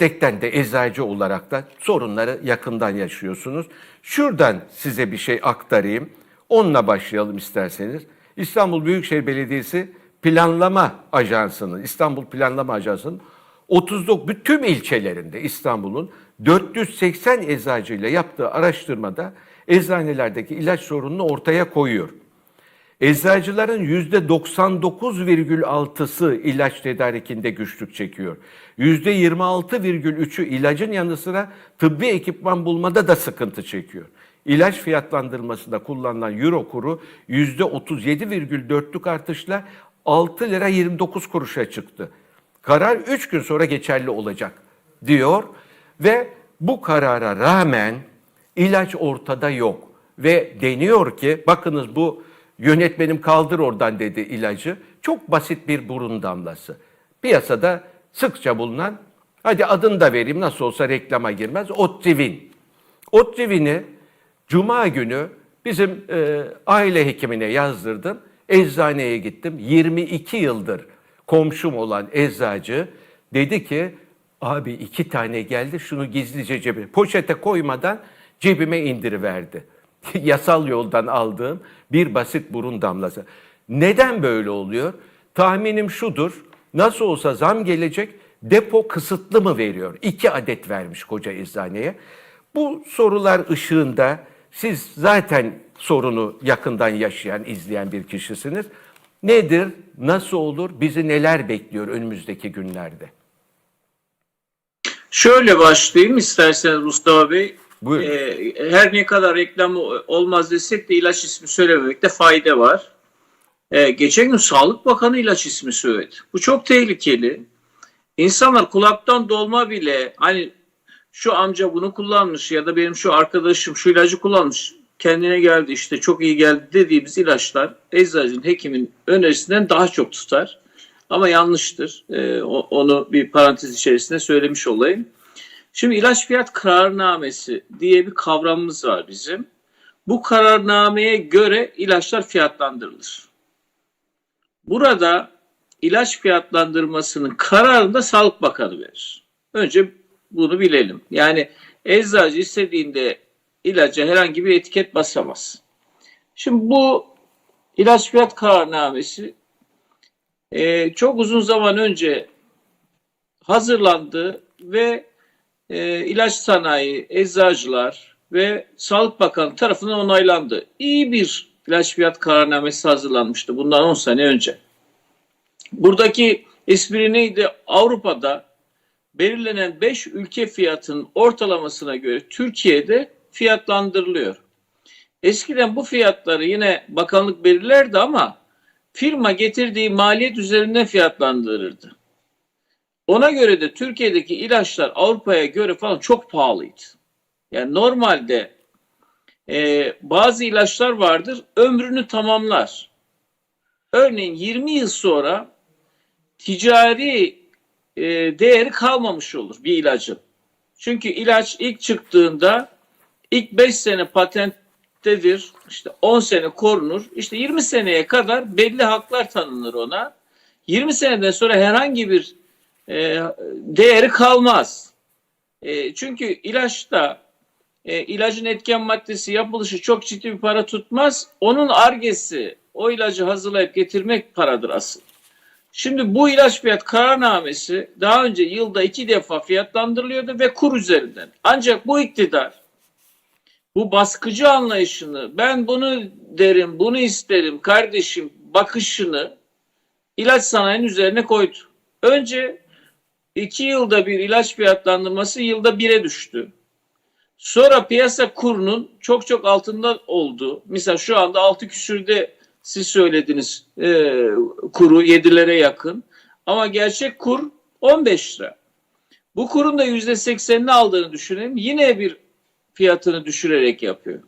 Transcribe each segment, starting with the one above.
meslekten de eczacı olarak da sorunları yakından yaşıyorsunuz. Şuradan size bir şey aktarayım. Onunla başlayalım isterseniz. İstanbul Büyükşehir Belediyesi Planlama Ajansı'nın, İstanbul Planlama Ajansı'nın 39 bütün ilçelerinde İstanbul'un 480 eczacıyla yaptığı araştırmada eczanelerdeki ilaç sorununu ortaya koyuyor. Eczacıların %99,6'sı ilaç tedarikinde güçlük çekiyor. %26,3'ü ilacın yanı sıra tıbbi ekipman bulmada da sıkıntı çekiyor. İlaç fiyatlandırmasında kullanılan euro kuru %37,4'lük artışla 6 lira 29 kuruşa çıktı. Karar 3 gün sonra geçerli olacak diyor ve bu karara rağmen ilaç ortada yok ve deniyor ki bakınız bu yönetmenim kaldır oradan dedi ilacı. Çok basit bir burun damlası. Piyasada sıkça bulunan hadi adını da vereyim nasıl olsa reklama girmez. Otrivin. Otrivin'i cuma günü bizim e, aile hekimine yazdırdım. Eczaneye gittim. 22 yıldır komşum olan eczacı dedi ki abi iki tane geldi şunu gizlice cebime poşete koymadan cebime indiriverdi. Yasal yoldan aldığım bir basit burun damlası. Neden böyle oluyor? Tahminim şudur. Nasıl olsa zam gelecek depo kısıtlı mı veriyor? İki adet vermiş koca eczaneye. Bu sorular ışığında siz zaten sorunu yakından yaşayan, izleyen bir kişisiniz. Nedir, nasıl olur, bizi neler bekliyor önümüzdeki günlerde? Şöyle başlayayım isterseniz Mustafa Bey. Buyurun. Ee, her ne kadar reklam olmaz desek de ilaç ismi söylememekte fayda var. Ee, geçen gün Sağlık Bakanı ilaç ismi söyledi. Bu çok tehlikeli. İnsanlar kulaktan dolma bile hani şu amca bunu kullanmış ya da benim şu arkadaşım şu ilacı kullanmış kendine geldi işte çok iyi geldi dediğimiz ilaçlar eczacının hekimin önerisinden daha çok tutar. Ama yanlıştır. Ee, onu bir parantez içerisinde söylemiş olayım. Şimdi ilaç fiyat kararnamesi diye bir kavramımız var bizim. Bu kararnameye göre ilaçlar fiyatlandırılır. Burada ilaç fiyatlandırmasının kararını da Sağlık Bakanı verir. Önce bunu bilelim. Yani eczacı istediğinde ilaca herhangi bir etiket basamaz. Şimdi bu ilaç fiyat kararnamesi e, çok uzun zaman önce hazırlandı ve e, ilaç sanayi, eczacılar ve Sağlık Bakanı tarafından onaylandı. İyi bir ilaç fiyat kararnamesi hazırlanmıştı bundan 10 sene önce. Buradaki espri neydi? Avrupa'da belirlenen 5 ülke fiyatının ortalamasına göre Türkiye'de fiyatlandırılıyor. Eskiden bu fiyatları yine bakanlık belirlerdi ama firma getirdiği maliyet üzerinden fiyatlandırırdı. Ona göre de Türkiye'deki ilaçlar Avrupa'ya göre falan çok pahalıydı. Yani normalde e, bazı ilaçlar vardır ömrünü tamamlar. Örneğin 20 yıl sonra ticari e, değeri kalmamış olur bir ilacın. Çünkü ilaç ilk çıktığında ilk 5 sene patenttedir, işte 10 sene korunur, işte 20 seneye kadar belli haklar tanınır ona. 20 seneden sonra herhangi bir e, değeri kalmaz. E, çünkü ilaçta e, ilacın etken maddesi yapılışı çok ciddi bir para tutmaz. Onun argesi o ilacı hazırlayıp getirmek paradır asıl. Şimdi bu ilaç fiyat kararnamesi daha önce yılda iki defa fiyatlandırılıyordu ve kur üzerinden. Ancak bu iktidar bu baskıcı anlayışını ben bunu derim, bunu isterim kardeşim bakışını ilaç sanayinin üzerine koydu. Önce iki yılda bir ilaç fiyatlandırması yılda bire düştü. Sonra piyasa kurunun çok çok altında oldu. Mesela şu anda altı küsürde siz söylediniz e, kuru 7'lere yakın. Ama gerçek kur 15 lira. Bu kurun da %80'ini aldığını düşünelim. Yine bir fiyatını düşürerek yapıyor.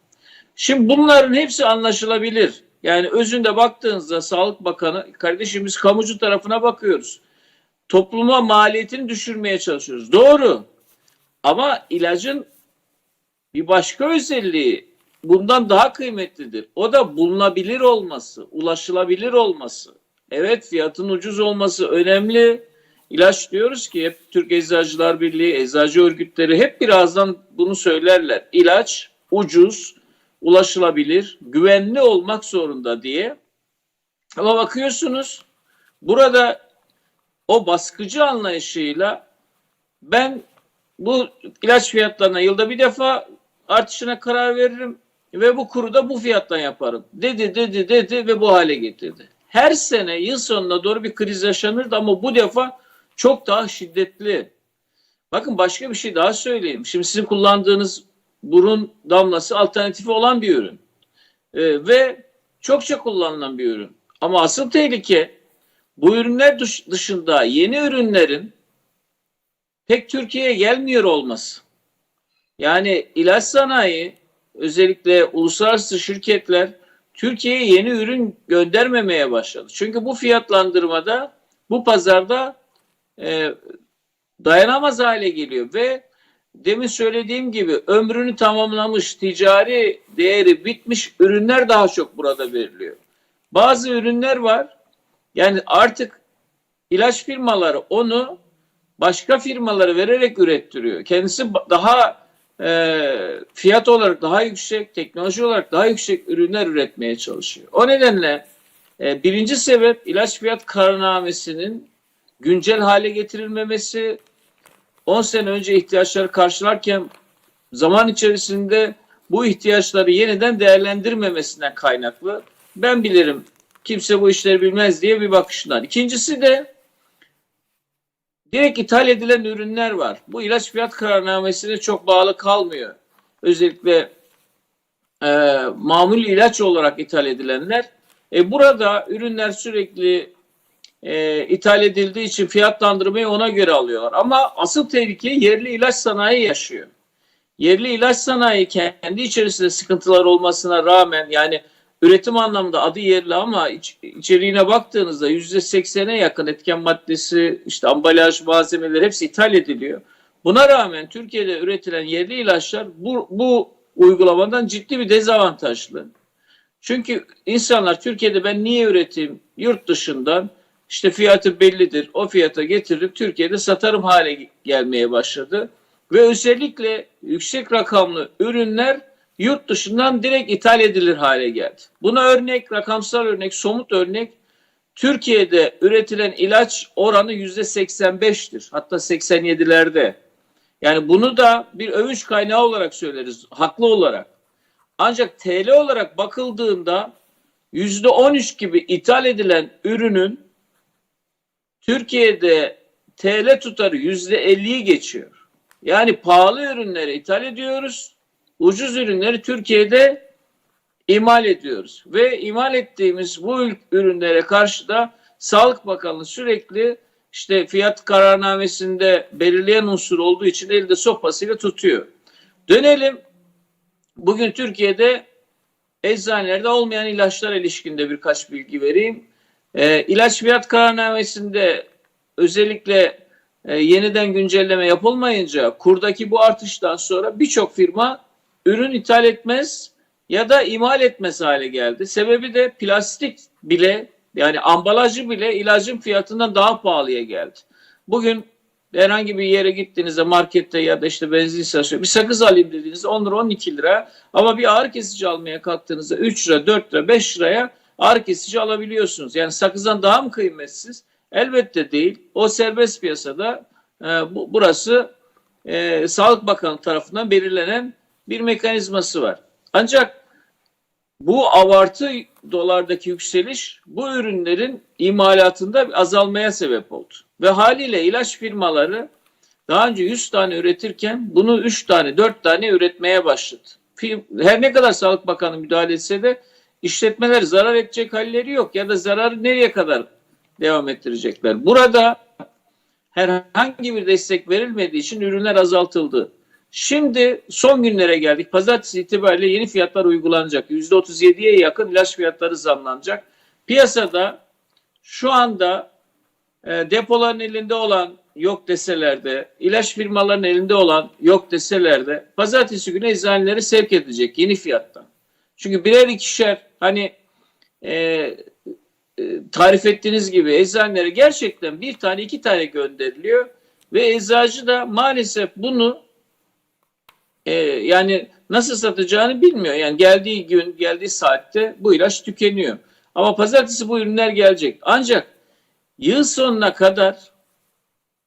Şimdi bunların hepsi anlaşılabilir. Yani özünde baktığınızda Sağlık Bakanı kardeşimiz kamucu tarafına bakıyoruz. Topluma maliyetini düşürmeye çalışıyoruz. Doğru. Ama ilacın bir başka özelliği bundan daha kıymetlidir. O da bulunabilir olması, ulaşılabilir olması. Evet fiyatın ucuz olması önemli. ilaç diyoruz ki hep Türk Eczacılar Birliği, eczacı örgütleri hep birazdan bunu söylerler. İlaç ucuz, ulaşılabilir, güvenli olmak zorunda diye. Ama bakıyorsunuz burada o baskıcı anlayışıyla ben bu ilaç fiyatlarına yılda bir defa artışına karar veririm ve bu kuru da bu fiyattan yaparım. Dedi dedi dedi ve bu hale getirdi. Her sene yıl sonuna doğru bir kriz yaşanırdı ama bu defa çok daha şiddetli. Bakın başka bir şey daha söyleyeyim. Şimdi sizin kullandığınız burun damlası alternatifi olan bir ürün. Ee, ve çokça kullanılan bir ürün. Ama asıl tehlike bu ürünler dış- dışında yeni ürünlerin pek Türkiye'ye gelmiyor olması. Yani ilaç sanayi özellikle uluslararası şirketler Türkiye'ye yeni ürün göndermemeye başladı. Çünkü bu fiyatlandırmada bu pazarda e, dayanamaz hale geliyor ve demin söylediğim gibi ömrünü tamamlamış ticari değeri bitmiş ürünler daha çok burada veriliyor. Bazı ürünler var yani artık ilaç firmaları onu başka firmalara vererek ürettiriyor. Kendisi daha e, fiyat olarak daha yüksek, teknoloji olarak daha yüksek ürünler üretmeye çalışıyor. O nedenle e, birinci sebep ilaç fiyat kararnamesinin güncel hale getirilmemesi, 10 sene önce ihtiyaçları karşılarken zaman içerisinde bu ihtiyaçları yeniden değerlendirmemesinden kaynaklı. Ben bilirim kimse bu işleri bilmez diye bir bakışından. İkincisi de direkt ithal edilen ürünler var. Bu ilaç fiyat kararnamesine çok bağlı kalmıyor. Özellikle e, mamul ilaç olarak ithal edilenler. E, burada ürünler sürekli e, ithal edildiği için fiyatlandırmayı ona göre alıyorlar. Ama asıl tehlike yerli ilaç sanayi yaşıyor. Yerli ilaç sanayi kendi içerisinde sıkıntılar olmasına rağmen yani üretim anlamında adı yerli ama iç, içeriğine baktığınızda yüzde seksene yakın etken maddesi, işte ambalaj malzemeleri hepsi ithal ediliyor. Buna rağmen Türkiye'de üretilen yerli ilaçlar bu, bu uygulamadan ciddi bir dezavantajlı. Çünkü insanlar Türkiye'de ben niye üreteyim yurt dışından işte fiyatı bellidir. O fiyata getirip Türkiye'de satarım hale gelmeye başladı. Ve özellikle yüksek rakamlı ürünler yurt dışından direkt ithal edilir hale geldi. Buna örnek, rakamsal örnek, somut örnek Türkiye'de üretilen ilaç oranı yüzde 85'tir. Hatta 87'lerde. Yani bunu da bir övünç kaynağı olarak söyleriz. Haklı olarak. Ancak TL olarak bakıldığında yüzde 13 gibi ithal edilen ürünün Türkiye'de TL tutarı yüzde 50'yi geçiyor. Yani pahalı ürünleri ithal ediyoruz. Ucuz ürünleri Türkiye'de imal ediyoruz. Ve imal ettiğimiz bu ürünlere karşı da Sağlık Bakanlığı sürekli işte fiyat kararnamesinde belirleyen unsur olduğu için elde sopasıyla tutuyor. Dönelim. Bugün Türkiye'de eczanelerde olmayan ilaçlar ilişkinde birkaç bilgi vereyim. E, ilaç fiyat kararnamesinde özellikle e, yeniden güncelleme yapılmayınca kurdaki bu artıştan sonra birçok firma ürün ithal etmez ya da imal etmez hale geldi. Sebebi de plastik bile yani ambalajı bile ilacın fiyatından daha pahalıya geldi. Bugün herhangi bir yere gittiğinizde markette ya da işte benzin istasyonu bir sakız alayım dediğinizde 10 lira 12 lira ama bir ağrı kesici almaya kalktığınızda 3 lira 4 lira 5 liraya ağrı kesici alabiliyorsunuz. Yani sakızdan daha mı kıymetsiz? Elbette değil. O serbest piyasada e, bu, burası e, Sağlık Bakanı tarafından belirlenen bir mekanizması var. Ancak bu abartı dolardaki yükseliş bu ürünlerin imalatında azalmaya sebep oldu. Ve haliyle ilaç firmaları daha önce 100 tane üretirken bunu 3 tane 4 tane üretmeye başladı. Her ne kadar Sağlık Bakanı müdahale etse de işletmeler zarar edecek halleri yok ya da zararı nereye kadar devam ettirecekler. Burada herhangi bir destek verilmediği için ürünler azaltıldı. Şimdi son günlere geldik. Pazartesi itibariyle yeni fiyatlar uygulanacak. %37'ye yakın ilaç fiyatları zamlanacak. Piyasada şu anda e, depoların elinde olan yok deseler de, ilaç firmalarının elinde olan yok deseler de pazartesi günü eczaneleri sevk edecek yeni fiyattan. Çünkü birer ikişer hani e, tarif ettiğiniz gibi eczanelere gerçekten bir tane iki tane gönderiliyor ve eczacı da maalesef bunu e, yani nasıl satacağını bilmiyor. Yani geldiği gün, geldiği saatte bu ilaç tükeniyor. Ama pazartesi bu ürünler gelecek. Ancak yıl sonuna kadar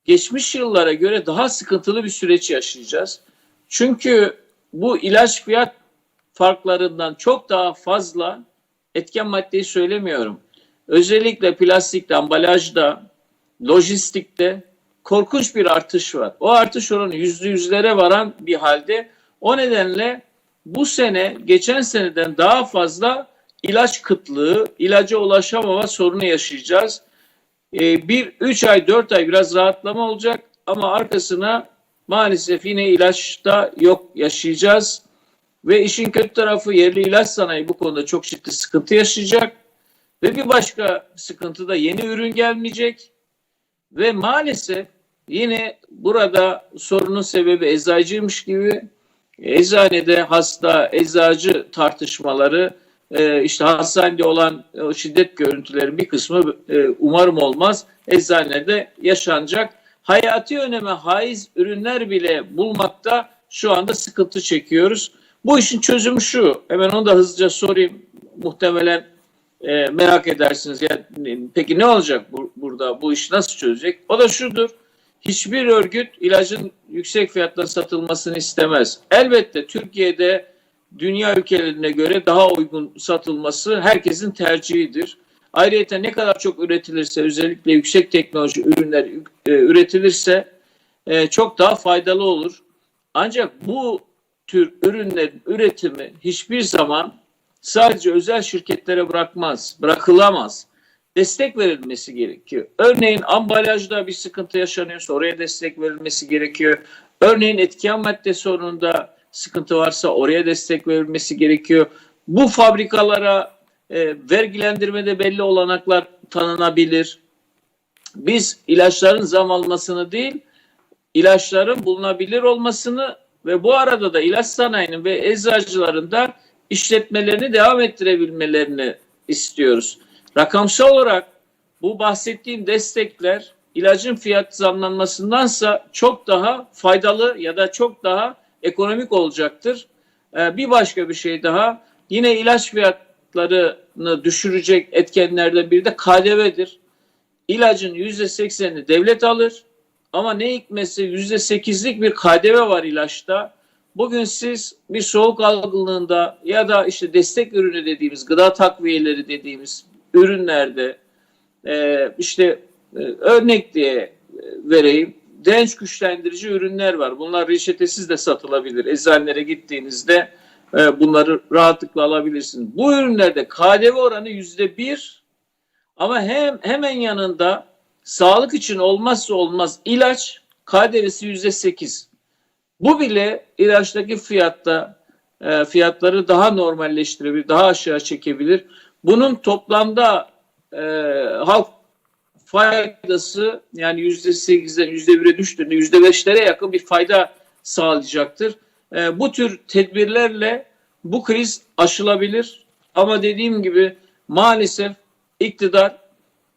geçmiş yıllara göre daha sıkıntılı bir süreç yaşayacağız. Çünkü bu ilaç fiyat farklarından çok daha fazla etken maddeyi söylemiyorum. Özellikle plastikte, ambalajda, lojistikte korkunç bir artış var. O artış oranı yüzde yüzlere varan bir halde. O nedenle bu sene geçen seneden daha fazla ilaç kıtlığı, ilaca ulaşamama sorunu yaşayacağız. Ee, bir, üç ay, dört ay biraz rahatlama olacak ama arkasına maalesef yine ilaçta yok yaşayacağız. Ve işin kötü tarafı yerli ilaç sanayi bu konuda çok ciddi sıkıntı yaşayacak. Ve bir başka sıkıntı da yeni ürün gelmeyecek. Ve maalesef yine burada sorunun sebebi eczacıymış gibi eczanede hasta eczacı tartışmaları e, işte hastanede olan şiddet görüntüleri bir kısmı e, umarım olmaz eczanede yaşanacak. Hayati öneme haiz ürünler bile bulmakta şu anda sıkıntı çekiyoruz. Bu işin çözümü şu. Hemen onu da hızlıca sorayım. Muhtemelen e, merak edersiniz. Ya, peki ne olacak bu, burada? Bu işi nasıl çözecek? O da şudur. Hiçbir örgüt ilacın yüksek fiyatla satılmasını istemez. Elbette Türkiye'de dünya ülkelerine göre daha uygun satılması herkesin tercihidir. Ayrıca ne kadar çok üretilirse özellikle yüksek teknoloji ürünler e, üretilirse e, çok daha faydalı olur. Ancak bu tür ürünlerin üretimi hiçbir zaman sadece özel şirketlere bırakmaz, bırakılamaz. Destek verilmesi gerekiyor. Örneğin ambalajda bir sıkıntı yaşanıyorsa oraya destek verilmesi gerekiyor. Örneğin etken madde sorununda sıkıntı varsa oraya destek verilmesi gerekiyor. Bu fabrikalara e, vergilendirmede belli olanaklar tanınabilir. Biz ilaçların zam almasını değil, ilaçların bulunabilir olmasını ve bu arada da ilaç sanayinin ve eczacıların da işletmelerini devam ettirebilmelerini istiyoruz. Rakamsal olarak bu bahsettiğim destekler ilacın fiyat zamlanmasındansa çok daha faydalı ya da çok daha ekonomik olacaktır. Ee, bir başka bir şey daha yine ilaç fiyatlarını düşürecek etkenlerden biri de KDV'dir. İlacın %80'ini devlet alır ama ne hikmetse %8'lik bir KDV var ilaçta. Bugün siz bir soğuk algınlığında ya da işte destek ürünü dediğimiz gıda takviyeleri dediğimiz ürünlerde e, işte e, örnek diye e, vereyim direnç güçlendirici ürünler var. Bunlar reçetesiz de satılabilir. Eczanelere gittiğinizde e, bunları rahatlıkla alabilirsiniz. Bu ürünlerde KDV oranı yüzde bir ama hem hemen yanında sağlık için olmazsa olmaz ilaç KDV'si yüzde sekiz. Bu bile ilaçtaki fiyatta e, fiyatları daha normalleştirebilir, daha aşağı çekebilir. Bunun toplamda e, halk faydası yani yüzde sekizden yüzde bire düştüğünde yüzde beşlere yakın bir fayda sağlayacaktır. E, bu tür tedbirlerle bu kriz aşılabilir. Ama dediğim gibi maalesef iktidar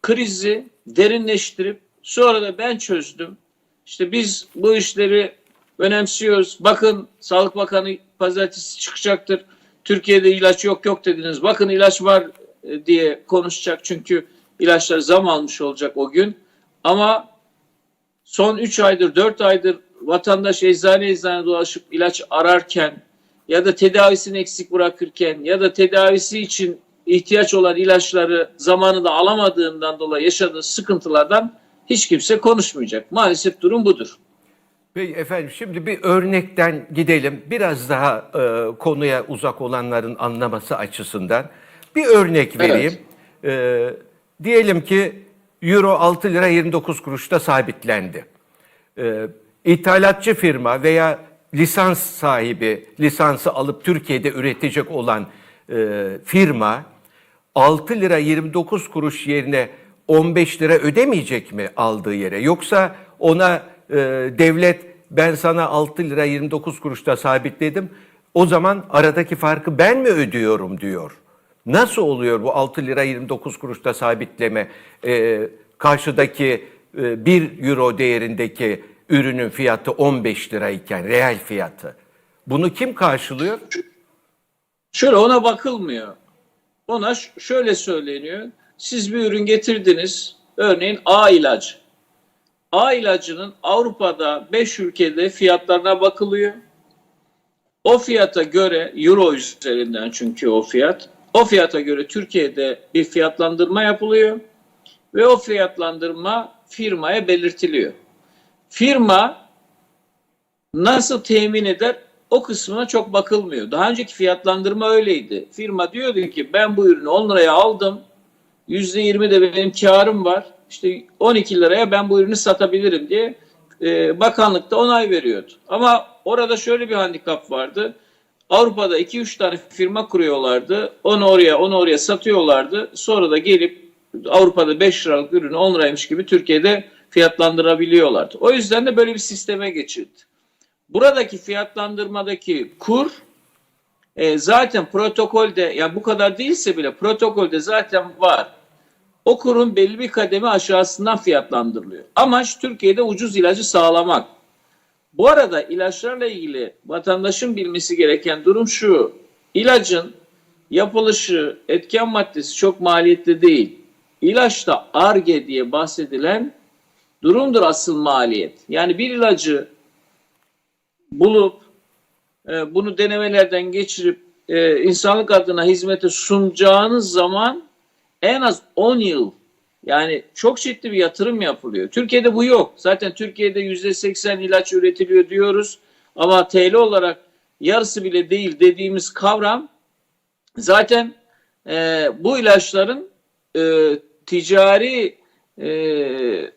krizi derinleştirip sonra da ben çözdüm. İşte biz bu işleri önemsiyoruz. Bakın Sağlık Bakanı pazartesi çıkacaktır. Türkiye'de ilaç yok yok dediniz. Bakın ilaç var diye konuşacak. Çünkü ilaçlar zam almış olacak o gün. Ama son 3 aydır 4 aydır vatandaş eczane eczane dolaşıp ilaç ararken ya da tedavisini eksik bırakırken ya da tedavisi için ihtiyaç olan ilaçları zamanında alamadığından dolayı yaşadığı sıkıntılardan hiç kimse konuşmayacak. Maalesef durum budur. Peki efendim şimdi bir örnekten gidelim. Biraz daha e, konuya uzak olanların anlaması açısından. Bir örnek vereyim. E, diyelim ki Euro 6 lira 29 kuruşta sabitlendi. E, ithalatçı firma veya lisans sahibi lisansı alıp Türkiye'de üretecek olan e, firma 6 lira 29 kuruş yerine 15 lira ödemeyecek mi aldığı yere? Yoksa ona e, devlet ben sana 6 lira 29 kuruşta sabitledim. O zaman aradaki farkı ben mi ödüyorum diyor. Nasıl oluyor bu 6 lira 29 kuruşta sabitleme? Ee, karşıdaki e, 1 euro değerindeki ürünün fiyatı 15 lirayken reel fiyatı. Bunu kim karşılıyor? Şöyle ona bakılmıyor. Ona şöyle söyleniyor. Siz bir ürün getirdiniz. Örneğin A ilacı. A ilacının Avrupa'da 5 ülkede fiyatlarına bakılıyor. O fiyata göre euro üzerinden çünkü o fiyat. O fiyata göre Türkiye'de bir fiyatlandırma yapılıyor ve o fiyatlandırma firmaya belirtiliyor. Firma nasıl temin eder o kısmına çok bakılmıyor. Daha önceki fiyatlandırma öyleydi. Firma diyordu ki ben bu ürünü 10 liraya aldım. %20 de benim karım var. İşte 12 liraya ben bu ürünü satabilirim diye e, bakanlıkta onay veriyordu. Ama orada şöyle bir handikap vardı. Avrupa'da 2-3 tane firma kuruyorlardı. Onu oraya onu oraya satıyorlardı. Sonra da gelip Avrupa'da 5 liralık ürünü 10 liraymış gibi Türkiye'de fiyatlandırabiliyorlardı. O yüzden de böyle bir sisteme geçildi. Buradaki fiyatlandırmadaki kur e, zaten protokolde yani bu kadar değilse bile protokolde zaten var. O kurun belli bir kademe aşağısından fiyatlandırılıyor. Amaç Türkiye'de ucuz ilacı sağlamak. Bu arada ilaçlarla ilgili vatandaşın bilmesi gereken durum şu. İlacın yapılışı, etken maddesi çok maliyetli değil. İlaçta ARGE diye bahsedilen durumdur asıl maliyet. Yani bir ilacı bulup e, bunu denemelerden geçirip e, insanlık adına hizmete sunacağınız zaman en az 10 yıl yani çok ciddi bir yatırım yapılıyor. Türkiye'de bu yok. Zaten Türkiye'de %80 ilaç üretiliyor diyoruz. Ama TL olarak yarısı bile değil dediğimiz kavram zaten e, bu ilaçların e, ticari e,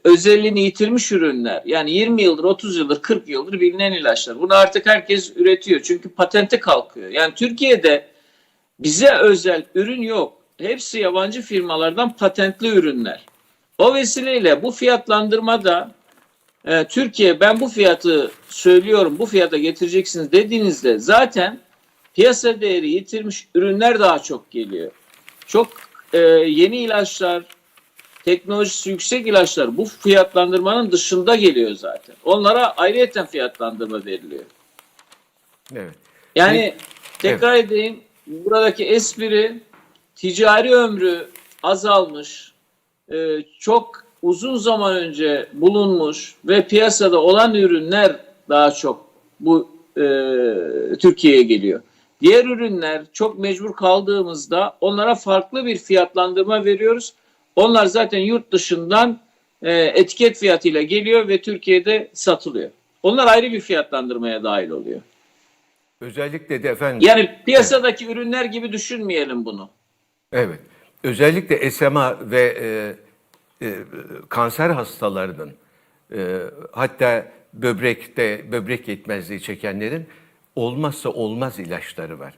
özelliğini yitirmiş ürünler. Yani 20 yıldır, 30 yıldır, 40 yıldır bilinen ilaçlar. Bunu artık herkes üretiyor. Çünkü patente kalkıyor. Yani Türkiye'de bize özel ürün yok. Hepsi yabancı firmalardan patentli ürünler. O vesileyle bu fiyatlandırmada e, Türkiye ben bu fiyatı söylüyorum, bu fiyata getireceksiniz dediğinizde zaten piyasa değeri yitirmiş ürünler daha çok geliyor. Çok e, yeni ilaçlar, teknolojisi yüksek ilaçlar bu fiyatlandırmanın dışında geliyor zaten. Onlara ayrıyeten fiyatlandırma veriliyor. Evet. Yani tekrar edeyim buradaki espri ticari ömrü azalmış, e, çok uzun zaman önce bulunmuş ve piyasada olan ürünler daha çok bu e, Türkiye'ye geliyor. Diğer ürünler çok mecbur kaldığımızda onlara farklı bir fiyatlandırma veriyoruz. Onlar zaten yurt dışından e, etiket fiyatıyla geliyor ve Türkiye'de satılıyor. Onlar ayrı bir fiyatlandırmaya dahil oluyor. Özellikle de efendim Yani piyasadaki ürünler gibi düşünmeyelim bunu. Evet. Özellikle SMA ve e, e, kanser hastalarının e, hatta böbrekte böbrek yetmezliği çekenlerin olmazsa olmaz ilaçları var.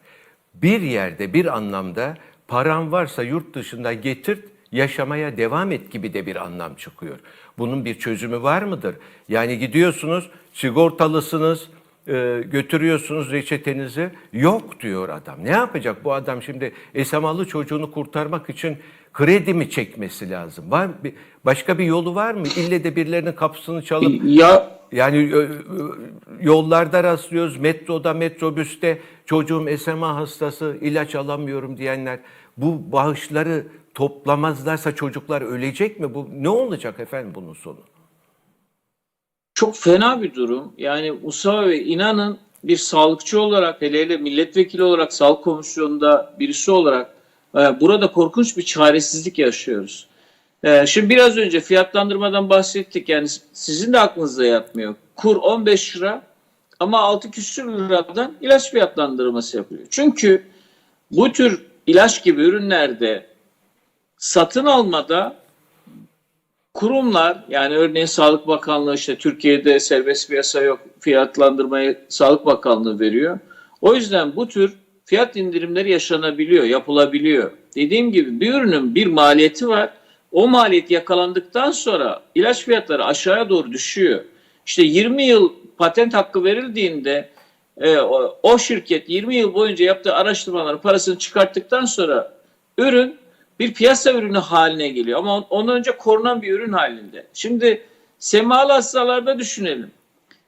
Bir yerde bir anlamda paran varsa yurt dışında getir yaşamaya devam et gibi de bir anlam çıkıyor. Bunun bir çözümü var mıdır? Yani gidiyorsunuz sigortalısınız e, götürüyorsunuz reçetenizi yok diyor adam. Ne yapacak bu adam şimdi esamalı çocuğunu kurtarmak için kredi mi çekmesi lazım? Var bir, başka bir yolu var mı? İlle de birilerinin kapısını çalıp Ya yani ö, ö, yollarda rastlıyoruz, metroda, metrobüste çocuğum SMA hastası, ilaç alamıyorum diyenler. Bu bağışları toplamazlarsa çocuklar ölecek mi? Bu ne olacak efendim bunun sonu? Çok fena bir durum. Yani Mustafa Bey inanın bir sağlıkçı olarak hele hele milletvekili olarak sağlık komisyonunda birisi olarak e, burada korkunç bir çaresizlik yaşıyoruz. E, şimdi biraz önce fiyatlandırmadan bahsettik. Yani sizin de aklınızda yatmıyor. Kur 15 lira ama 6 küsür liradan ilaç fiyatlandırması yapılıyor. Çünkü bu tür ilaç gibi ürünlerde satın almada kurumlar yani örneğin Sağlık Bakanlığı işte Türkiye'de serbest piyasa yok fiyatlandırmayı Sağlık Bakanlığı veriyor. O yüzden bu tür fiyat indirimleri yaşanabiliyor, yapılabiliyor. Dediğim gibi bir ürünün bir maliyeti var. O maliyet yakalandıktan sonra ilaç fiyatları aşağıya doğru düşüyor. İşte 20 yıl patent hakkı verildiğinde e, o, o şirket 20 yıl boyunca yaptığı araştırmaların parasını çıkarttıktan sonra ürün bir piyasa ürünü haline geliyor. Ama on- ondan önce korunan bir ürün halinde. Şimdi semalı hastalarda düşünelim.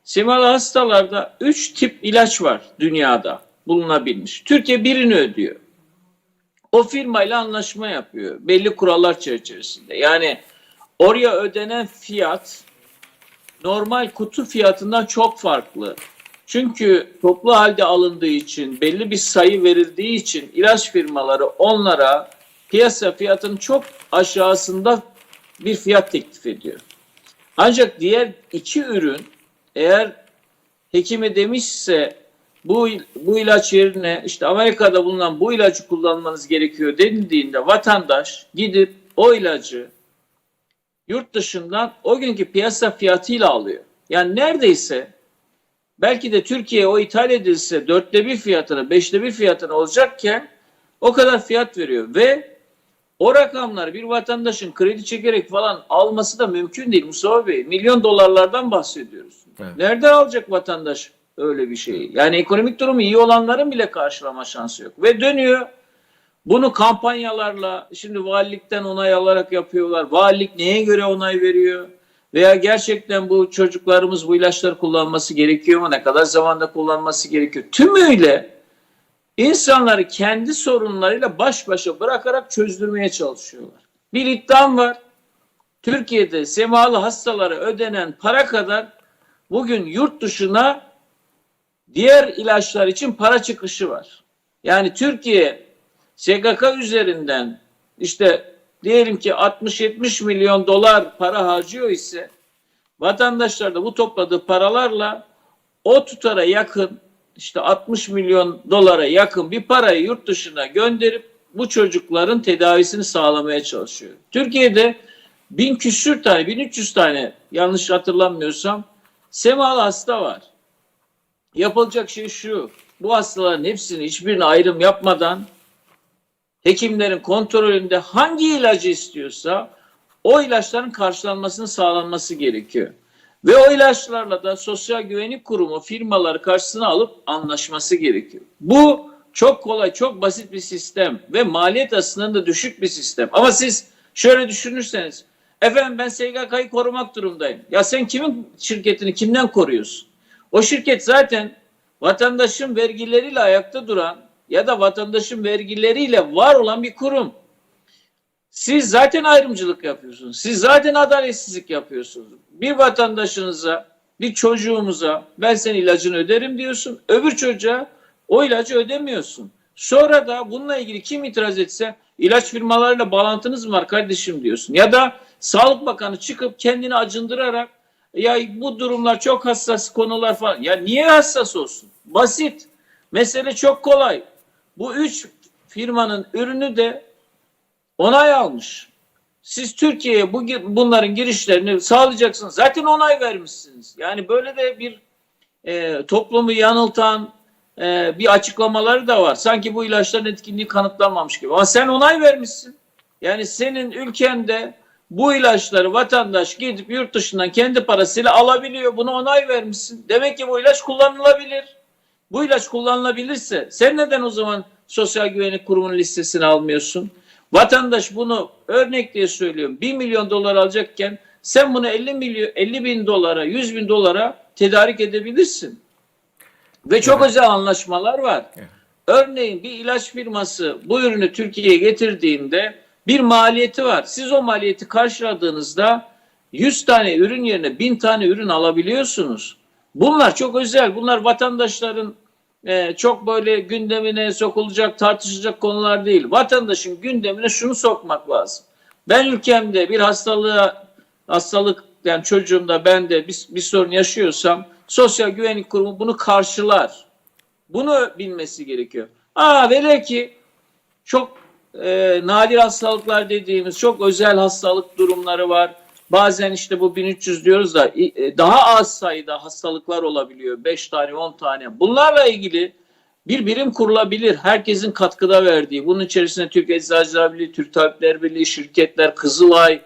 Semalı hastalarda 3 tip ilaç var dünyada bulunabilmiş. Türkiye birini ödüyor. O firmayla anlaşma yapıyor. Belli kurallar çerçevesinde. Yani oraya ödenen fiyat normal kutu fiyatından çok farklı. Çünkü toplu halde alındığı için, belli bir sayı verildiği için ilaç firmaları onlara piyasa fiyatının çok aşağısında bir fiyat teklif ediyor. Ancak diğer iki ürün eğer hekime demişse bu bu ilaç yerine işte Amerika'da bulunan bu ilacı kullanmanız gerekiyor denildiğinde vatandaş gidip o ilacı yurt dışından o günkü piyasa fiyatıyla alıyor. Yani neredeyse belki de Türkiye'ye o ithal edilse dörtte bir fiyatına, beşte bir fiyatına olacakken o kadar fiyat veriyor ve o rakamları bir vatandaşın kredi çekerek falan alması da mümkün değil Mustafa Bey. Milyon dolarlardan bahsediyoruz. Evet. Nereden alacak vatandaş öyle bir şeyi? Yani ekonomik durumu iyi olanların bile karşılama şansı yok. Ve dönüyor bunu kampanyalarla şimdi valilikten onay alarak yapıyorlar. Valilik neye göre onay veriyor? Veya gerçekten bu çocuklarımız bu ilaçları kullanması gerekiyor mu? Ne kadar zamanda kullanması gerekiyor? Tümüyle insanları kendi sorunlarıyla baş başa bırakarak çözdürmeye çalışıyorlar. Bir iddiam var. Türkiye'de semalı hastalara ödenen para kadar bugün yurt dışına diğer ilaçlar için para çıkışı var. Yani Türkiye SGK üzerinden işte diyelim ki 60-70 milyon dolar para harcıyor ise vatandaşlar da bu topladığı paralarla o tutara yakın işte 60 milyon dolara yakın bir parayı yurt dışına gönderip bu çocukların tedavisini sağlamaya çalışıyor. Türkiye'de bin küsür tane, 1300 tane yanlış hatırlamıyorsam semalı hasta var. Yapılacak şey şu. Bu hastaların hepsini hiçbirine ayrım yapmadan hekimlerin kontrolünde hangi ilacı istiyorsa o ilaçların karşılanmasının sağlanması gerekiyor. Ve o ilaçlarla da Sosyal Güvenlik Kurumu firmaları karşısına alıp anlaşması gerekiyor. Bu çok kolay, çok basit bir sistem ve maliyet açısından da düşük bir sistem. Ama siz şöyle düşünürseniz, efendim ben SGK'yı korumak durumdayım. Ya sen kimin şirketini kimden koruyorsun? O şirket zaten vatandaşın vergileriyle ayakta duran ya da vatandaşın vergileriyle var olan bir kurum. Siz zaten ayrımcılık yapıyorsunuz. Siz zaten adaletsizlik yapıyorsunuz. Bir vatandaşınıza, bir çocuğumuza ben senin ilacını öderim diyorsun. Öbür çocuğa o ilacı ödemiyorsun. Sonra da bununla ilgili kim itiraz etse ilaç firmalarıyla bağlantınız mı var kardeşim diyorsun. Ya da Sağlık Bakanı çıkıp kendini acındırarak ya bu durumlar çok hassas konular falan. Ya niye hassas olsun? Basit. Mesele çok kolay. Bu üç firmanın ürünü de onay almış. Siz Türkiye'ye bu, bunların girişlerini sağlayacaksınız. Zaten onay vermişsiniz. Yani böyle de bir e, toplumu yanıltan e, bir açıklamaları da var. Sanki bu ilaçların etkinliği kanıtlanmamış gibi. Ama sen onay vermişsin. Yani senin ülkende bu ilaçları vatandaş gidip yurt dışından kendi parasıyla alabiliyor. Buna onay vermişsin. Demek ki bu ilaç kullanılabilir. Bu ilaç kullanılabilirse sen neden o zaman Sosyal Güvenlik Kurumu'nun listesine almıyorsun? Vatandaş bunu örnek diye söylüyorum. 1 milyon dolar alacakken sen bunu 50 milyon 50 bin dolara 100 bin dolara tedarik edebilirsin. Ve çok özel anlaşmalar var. Evet. Örneğin bir ilaç firması bu ürünü Türkiye'ye getirdiğinde bir maliyeti var. Siz o maliyeti karşıladığınızda 100 tane ürün yerine 1000 tane ürün alabiliyorsunuz. Bunlar çok özel. Bunlar vatandaşların e, çok böyle gündemine sokulacak, tartışılacak konular değil. Vatandaşın gündemine şunu sokmak lazım. Ben ülkemde bir hastalığa, hastalık yani çocuğumda ben de bir, bir sorun yaşıyorsam Sosyal Güvenlik Kurumu bunu karşılar. Bunu bilmesi gerekiyor. Aa vele ki çok e, nadir hastalıklar dediğimiz çok özel hastalık durumları var. Bazen işte bu 1300 diyoruz da e, daha az sayıda hastalıklar olabiliyor. 5 tane 10 tane. Bunlarla ilgili bir birim kurulabilir. Herkesin katkıda verdiği. Bunun içerisinde Türk Eczacılar Birliği, Türk Tabipler Birliği, şirketler, Kızılay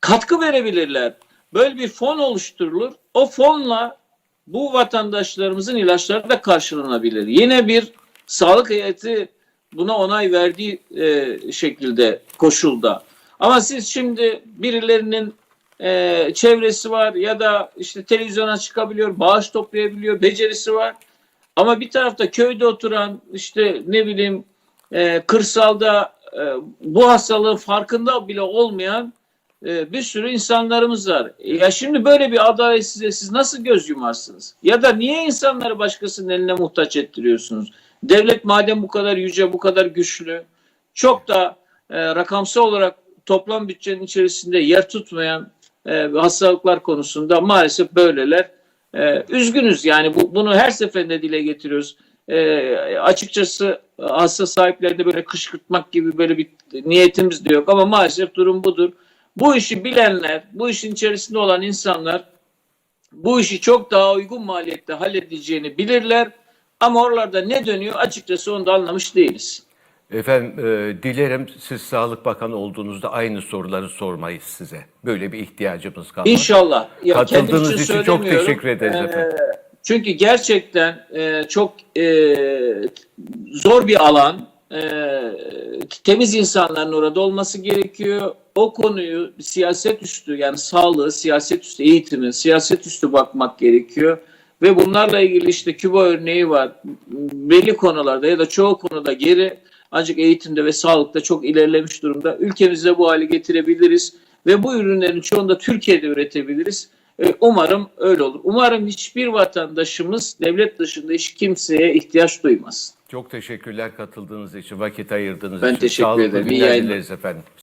katkı verebilirler. Böyle bir fon oluşturulur. O fonla bu vatandaşlarımızın ilaçları da karşılanabilir. Yine bir sağlık heyeti buna onay verdiği e, şekilde koşulda. Ama siz şimdi birilerinin e, çevresi var ya da işte televizyona çıkabiliyor, bağış toplayabiliyor, becerisi var. Ama bir tarafta köyde oturan işte ne bileyim e, kırsalda e, bu hastalığın farkında bile olmayan e, bir sürü insanlarımız var. E, Ya şimdi böyle bir adaletsizliğe siz nasıl göz yumarsınız? Ya da niye insanları başkasının eline muhtaç ettiriyorsunuz? Devlet madem bu kadar yüce, bu kadar güçlü, çok da e, rakamsal olarak toplam bütçenin içerisinde yer tutmayan e, hastalıklar konusunda maalesef böyleler. E, üzgünüz yani bu, bunu her seferinde dile getiriyoruz. E, açıkçası hasta sahiplerinde böyle kışkırtmak gibi böyle bir niyetimiz de yok ama maalesef durum budur. Bu işi bilenler, bu işin içerisinde olan insanlar bu işi çok daha uygun maliyette halledeceğini bilirler. Ama oralarda ne dönüyor açıkçası onu da anlamış değiliz. Efendim e, dilerim siz Sağlık Bakanı olduğunuzda aynı soruları sormayız size. Böyle bir ihtiyacımız kalmaz. İnşallah. Ya Katıldığınız için çok söylemiyorum. teşekkür ederiz Ee, efendim. Çünkü gerçekten e, çok e, zor bir alan. E, temiz insanların orada olması gerekiyor. O konuyu siyaset üstü yani sağlığı, siyaset üstü eğitimi, siyaset üstü bakmak gerekiyor. Ve bunlarla ilgili işte Küba örneği var. Belli konularda ya da çoğu konuda geri ancak eğitimde ve sağlıkta çok ilerlemiş durumda. Ülkemizde bu hale getirebiliriz ve bu ürünlerin çoğunu da Türkiye'de üretebiliriz. E, Umarım öyle olur. Umarım hiçbir vatandaşımız devlet dışında hiç kimseye ihtiyaç duymaz. Çok teşekkürler katıldığınız için, vakit ayırdığınız Ben için. teşekkür Sağlıklı ederim. İyi yayınlar. efendim.